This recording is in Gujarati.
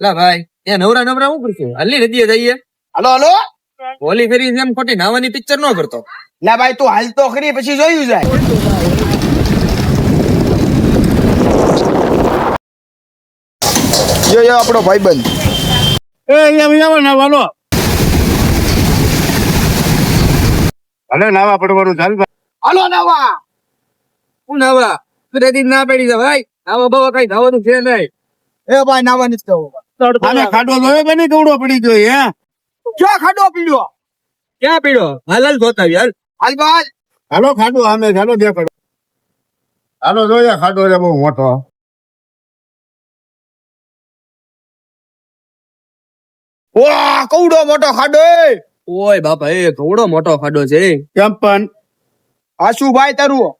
લા ભાઈ ત્યાં નવરા નવરા શું કરશું? હાલી નદીએ જઈએ. Hello hello. હોલી ફેરી એમ ખોટી નાવાની પિક્ચર નો કરતો. લા ભાઈ તું હાલ તો ખરી પછી જોયું જાય. જો યો આપણો ભાઈબંધ એ અહીંયા અહીંયા નાવાનો ભલે નાવા પડવાનું ચાલ ભાઈ. હાલો નાવા. હું નાવા? તું રેતી ના પડી જા ભાઈ. નાવા બાવા કઈ નાવાનું છે નહીં. એ ભાઈ નાવા નથી જવું. ખાડો જોયો કે નહીં? પડી ગયો હે? ક્યાં ખાડો પીડ્યો? ક્યાં પીડો હાલ હાલ જોતાવી હાલ. હાલ ભાઈ હાલો. ખાડો આમે ચાલો દેખાડો. હાલો જોયા ખાડો છે બહુ મોટો. વાહ કવડો મોટો ખાડો ઓય બાપા એ કવડો મોટો ખાડો છે કેમ પણ? આશુભાઈ ભાઈ તારું